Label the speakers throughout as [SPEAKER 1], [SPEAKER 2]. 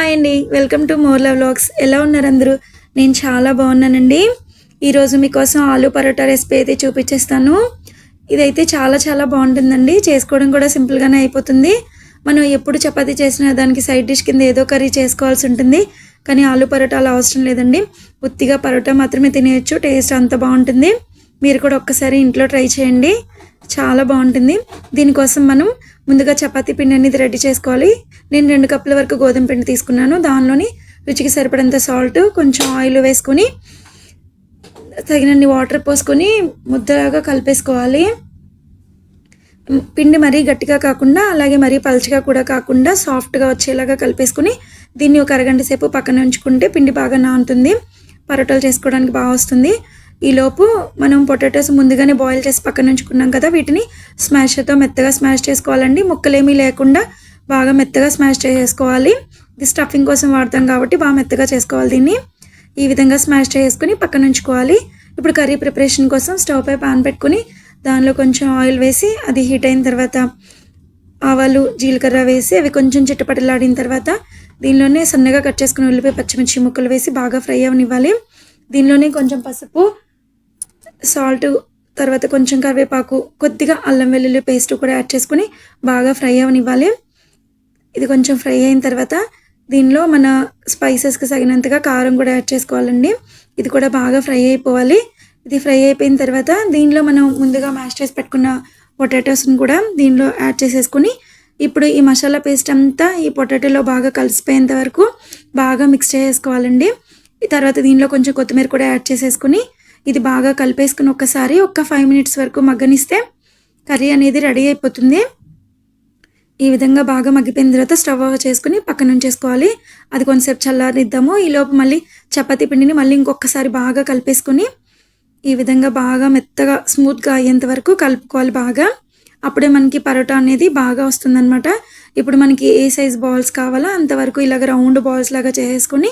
[SPEAKER 1] Hi అండి. Welcome to Morla vlogs. ఎలా ఉన్నారు అందరూ? నేను చాలా బాగున్నానండి. ఈరోజు మీకోసం ఆలు పరోటా రెసిపీ అయితే చూపించేస్తాను. ఇదైతే చాలా చాలా బాగుంటుందండి. చేసుకోవడం కూడా సింపుల్గానే అయిపోతుంది. మనం ఎప్పుడు చపాతీ చేసినా దానికి సైడ్ డిష్ కింద ఏదో కర్రీ చేసుకోవాల్సి ఉంటుంది. కానీ ఆలు పరోటా అలా అవసరం లేదండి. ఉత్తిగా పరోటా మాత్రమే తినేయచ్చు. టేస్ట్ అంత బాగుంటుంది. మీరు కూడా ఒక్కసారి ఇంట్లో ట్రై చేయండి. చాలా బాగుంటుంది. దీనికోసం మనం ముందుగా చపాతీ పిండి అనేది రెడీ చేసుకోవాలి. నేను రెండు కప్పుల వరకు గోధుమ పిండి తీసుకున్నాను. దానిలోని రుచికి సరిపడంత సాల్ట్ కొంచెం ఆయిల్ వేసుకొని తగినన్ని వాటర్ పోసుకొని ముద్దలాగా కలిపేసుకోవాలి. పిండి మరీ గట్టిగా కాకుండా అలాగే మరీ పలచగా కూడా కాకుండా సాఫ్ట్గా వచ్చేలాగా కలిపేసుకుని దీన్ని ఒక అరగంట సేపు పక్కన ఉంచుకుంటే పిండి బాగా నానుతుంది. పరోటాలు చేసుకోవడానికి బాగా వస్తుంది. ఈలోపు మనం పొటాటోస్ ముందుగానే బాయిల్ చేసి పక్కన ఉంచుకున్నాం కదా వీటిని స్మాషర్తో మెత్తగా స్మాష్ చేసుకోవాలండి. ముక్కలేమీ లేకుండా బాగా మెత్తగా స్మాష్ చేసుకోవాలి. ఇది స్టఫింగ్ కోసం వాడతాం కాబట్టి బాగా మెత్తగా చేసుకోవాలి దీన్ని. ఈ విధంగా స్మాష్ చేసుకుని పక్కన ఉంచుకోవాలి. ఇప్పుడు కర్రీ ప్రిపరేషన్ కోసం స్టవ్ పై పాన్ పెట్టుకుని దానిలో కొంచెం ఆయిల్ వేసి అది హీట్ అయిన తర్వాత ఆవాలు జీలకర్ర వేసి అవి కొంచెం చిట్టపటలాడిన తర్వాత దీనిలోనే సన్నగా కట్ చేసుకుని ఉల్లిపాయ పచ్చిమిర్చి ముక్కలు వేసి బాగా ఫ్రై అవనివ్వాలి. దీనిలోనే కొంచెం పసుపు సాల్ట్ తర్వాత కొంచెం కరివేపాకు కొద్దిగా అల్లం వెల్లుల్లి పేస్ట్ కూడా యాడ్ చేసుకుని బాగా ఫ్రై అవనివ్వాలి. ఇది కొంచెం ఫ్రై అయిన తర్వాత దీనిలో మన స్పైసెస్కి తగినంతగా కారం కూడా యాడ్ చేసుకోవాలండి. ఇది కూడా బాగా ఫ్రై అయిపోవాలి. ఇది ఫ్రై అయిపోయిన తర్వాత దీనిలో మనం ముందుగా మ్యాష్ చేసి పెట్టుకున్న పొటాటోస్ని కూడా దీనిలో యాడ్ చేసేసుకుని ఇప్పుడు ఈ మసాలా పేస్ట్ అంతా ఈ పొటాటోలో బాగా కలిసిపోయేంత వరకు బాగా మిక్స్ చేసుకోవాలండి. తర్వాత దీనిలో కొంచెం కొత్తిమీర కూడా యాడ్ చేసేసుకుని ఇది బాగా కలిపేసుకుని ఒక్కసారి ఒక్క ఫైవ్ మినిట్స్ వరకు మగ్గనిస్తే కర్రీ అనేది రెడీ అయిపోతుంది. ఈ విధంగా బాగా మగ్గిపోయిన తర్వాత స్టవ్ ఆఫ్ చేసుకుని పక్కన ఉంచేసుకోవాలి. అది కొంతసేపు చల్లారిద్దాము. ఈలోపు మళ్ళీ చపాతీ పిండిని మళ్ళీ ఇంకొకసారి బాగా కలిపేసుకుని ఈ విధంగా బాగా మెత్తగా స్మూత్గా అయ్యేంత వరకు కలుపుకోవాలి బాగా. అప్పుడే మనకి పరోటా అనేది బాగా వస్తుందన్నమాట. ఇప్పుడు మనకి ఏ సైజ్ బాల్స్ కావాలో అంతవరకు ఇలాగ రౌండ్ బాల్స్ లాగా చేసుకుని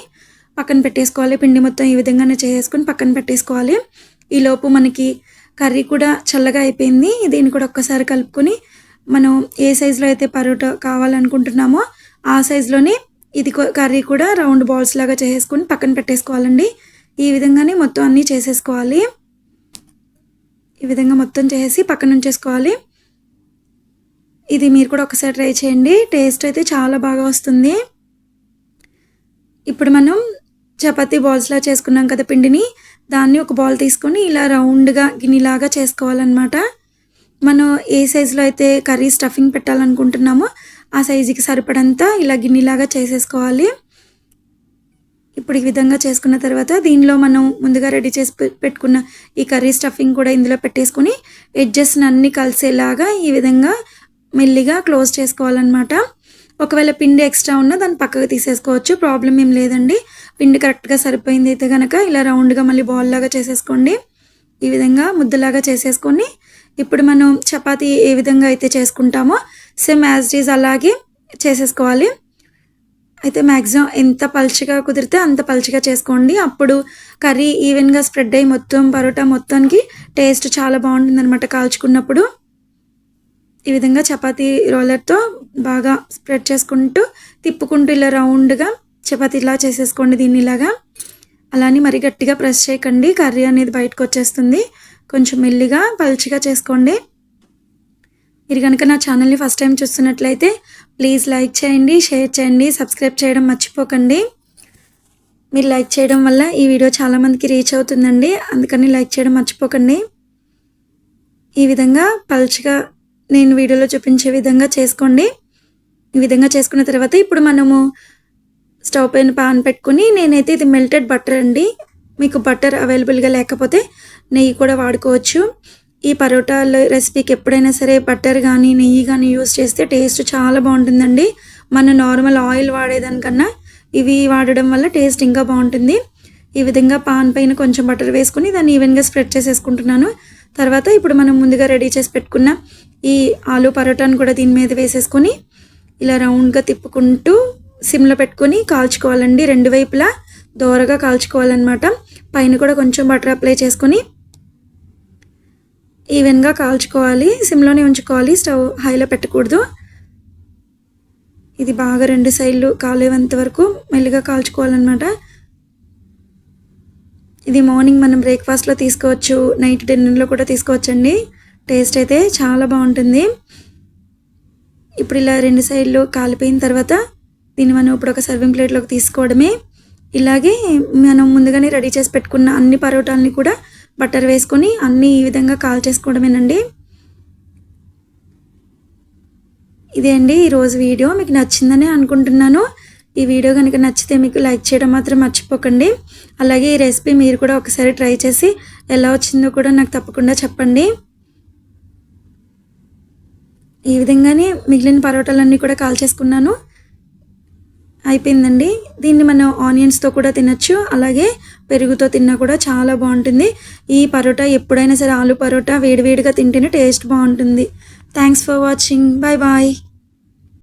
[SPEAKER 1] పక్కన పెట్టేసుకోవాలి. పిండి మొత్తం ఈ విధంగానే చేసేసుకొని పక్కన పెట్టేసుకోవాలి. ఈలోపు మనకి కర్రీ కూడా చల్లగా అయిపోయింది. దీన్ని కూడా ఒక్కసారి కలుపుకొని మనం ఏ సైజులో అయితే పరోటా కావాలనుకుంటున్నామో ఆ సైజులోనే ఇది కర్రీ కూడా రౌండ్ బాల్స్ లాగా చేసేసుకొని పక్కన పెట్టేసుకోవాలండి. ఈ విధంగానే మొత్తం అన్నీ చేసేసుకోవాలి. ఈ విధంగా మొత్తం చేసి పక్కన ఉంచేసుకోవాలి. ఇది మీరు కూడా ఒకసారి ట్రై చేయండి. టేస్ట్ అయితే చాలా బాగా వస్తుంది. ఇప్పుడు మనం చపాతీ బాల్స్లా చేసుకున్నాం కదా పిండిని. దాన్ని ఒక బాల్ తీసుకొని ఇలా రౌండ్గా గిన్నెలాగా చేసుకోవాలన్నమాట. మనం ఏ సైజులో అయితే కర్రీ స్టఫింగ్ పెట్టాలనుకుంటున్నామో ఆ సైజుకి సరిపడంతా ఇలా గిన్నెలాగా చేసేసుకోవాలి. ఇప్పుడు ఈ విధంగా చేసుకున్న తర్వాత దీనిలో మనం ముందుగా రెడీ చేసి పె- పెట్టుకున్న ఈ కర్రీ స్టఫింగ్ కూడా ఇందులో పెట్టేసుకొని ఎడ్జెస్ని అన్ని కలిసేలాగా ఈ విధంగా మెల్లిగా క్లోజ్ చేసుకోవాలన్నమాట. ఒకవేళ పిండి ఎక్స్ట్రా ఉన్నా దాన్ని పక్కకు తీసేసుకోవచ్చు. ప్రాబ్లం ఏం లేదండి. పిండి కరెక్ట్గా సరిపోయింది అయితే కనుక ఇలా రౌండ్గా మళ్ళీ బాల్ లాగా చేసేసుకోండి. ఈ విధంగా ముద్దలాగా చేసేసుకొని ఇప్పుడు మనం చపాతీ ఏ విధంగా అయితే చేసుకుంటామో సేమ్ యాజ్ ఈజ్ అలాగే చేసేసుకోవాలి. అయితే మ్యాక్సిమం ఎంత పలుచగా కుదిరితే అంత పలుచగా చేసుకోండి. అప్పుడు కర్రీ ఈవెన్గా స్ప్రెడ్ అయ్యి మొత్తం పరోటా మొత్తానికి టేస్ట్ చాలా బాగుంటుంది అనమాట కాల్చుకున్నప్పుడు. ఈ విధంగా చపాతీ రోలర్తో బాగా స్ప్రెడ్ చేసుకుంటూ తిప్పుకుంటూ ఇలా రౌండ్గా చపాతీ ఇలా చేసేసుకోండి దీన్ని ఇలాగా. అలానే మరి గట్టిగా ప్రెస్ చేయకండి. కర్రీ అనేది బయటకు వచ్చేస్తుంది. కొంచెం మెల్లిగా పల్చిగా చేసుకోండి. మీరు కనుక నా ఛానల్ని ఫస్ట్ టైం చూస్తున్నట్లయితే ప్లీజ్ లైక్ చేయండి షేర్ చేయండి సబ్స్క్రైబ్ చేయడం మర్చిపోకండి. మీరు లైక్ చేయడం వల్ల ఈ వీడియో చాలామందికి రీచ్ అవుతుందండి. అందుకని లైక్ చేయడం మర్చిపోకండి. ఈ విధంగా పల్చిగా నేను వీడియోలో చూపించే విధంగా చేసుకోండి. ఈ విధంగా చేసుకున్న తర్వాత ఇప్పుడు మనము స్టవ్ పైన పాన్ పెట్టుకుని నేనైతే ఇది మెల్టెడ్ బటర్ అండి. మీకు బటర్ అవైలబుల్గా లేకపోతే నెయ్యి కూడా వాడుకోవచ్చు. ఈ పరోటాల రెసిపీకి ఎప్పుడైనా సరే బటర్ కానీ నెయ్యి కానీ యూస్ చేస్తే టేస్ట్ చాలా బాగుంటుందండి. మన నార్మల్ ఆయిల్ వాడేదానికన్నా ఇవి వాడడం వల్ల టేస్ట్ ఇంకా బాగుంటుంది. ఈ విధంగా పాన్ పైన కొంచెం బటర్ వేసుకుని దాన్ని ఈవెన్గా స్ప్రెడ్ చేసేసుకుంటున్నాను. తర్వాత ఇప్పుడు మనం ముందుగా రెడీ చేసి పెట్టుకున్న ఈ ఆలు పరోటాను కూడా దీని మీద వేసేసుకొని ఇలా రౌండ్గా తిప్పుకుంటూ సిమ్లో పెట్టుకొని కాల్చుకోవాలండి. రెండు వైపులా దోరగా కాల్చుకోవాలన్నమాట. పైన కూడా కొంచెం బటర్ అప్లై చేసుకొని ఈవెన్గా కాల్చుకోవాలి. సిమ్లోనే ఉంచుకోవాలి. స్టవ్ హైలో పెట్టకూడదు. ఇది బాగా రెండు సైడ్లు కాలేవంత వరకు మెల్లిగా కాల్చుకోవాలన్నమాట. ఇది మార్నింగ్ మనం బ్రేక్ఫాస్ట్లో తీసుకోవచ్చు. నైట్ డిన్నర్లో కూడా తీసుకోవచ్చండి. టేస్ట్ అయితే చాలా బాగుంటుంది. ఇప్పుడు ఇలా రెండు సైడ్లు కాలిపోయిన తర్వాత దీన్ని మనం ఇప్పుడు ఒక సర్వింగ్ ప్లేట్లోకి తీసుకోవడమే. ఇలాగే మనం ముందుగానే రెడీ చేసి పెట్టుకున్న అన్ని పరోటాలని కూడా బటర్ వేసుకొని అన్ని ఈ విధంగా కాల్ చేసుకోవడమేనండి. ఇదే అండి ఈరోజు వీడియో. మీకు నచ్చిందని అనుకుంటున్నాను. ఈ వీడియో కనుక నచ్చితే మీకు లైక్ చేయడం మాత్రం మర్చిపోకండి. అలాగే ఈ రెసిపీ మీరు కూడా ఒకసారి ట్రై చేసి ఎలా వచ్చిందో కూడా నాకు తప్పకుండా చెప్పండి. ఈ విధంగానే మిగిలిన పరోటాలన్నీ కూడా కాల్ చేసుకున్నాను. అయిపోయిందండి. దీన్ని మనం ఆనియన్స్తో కూడా తినచ్చు. అలాగే పెరుగుతో తిన్నా కూడా చాలా బాగుంటుంది. ఈ పరోటా ఎప్పుడైనా సరే ఆలు పరోటా వేడివేడిగా తింటేనే టేస్ట్ బాగుంటుంది. Thanks for watching bye bye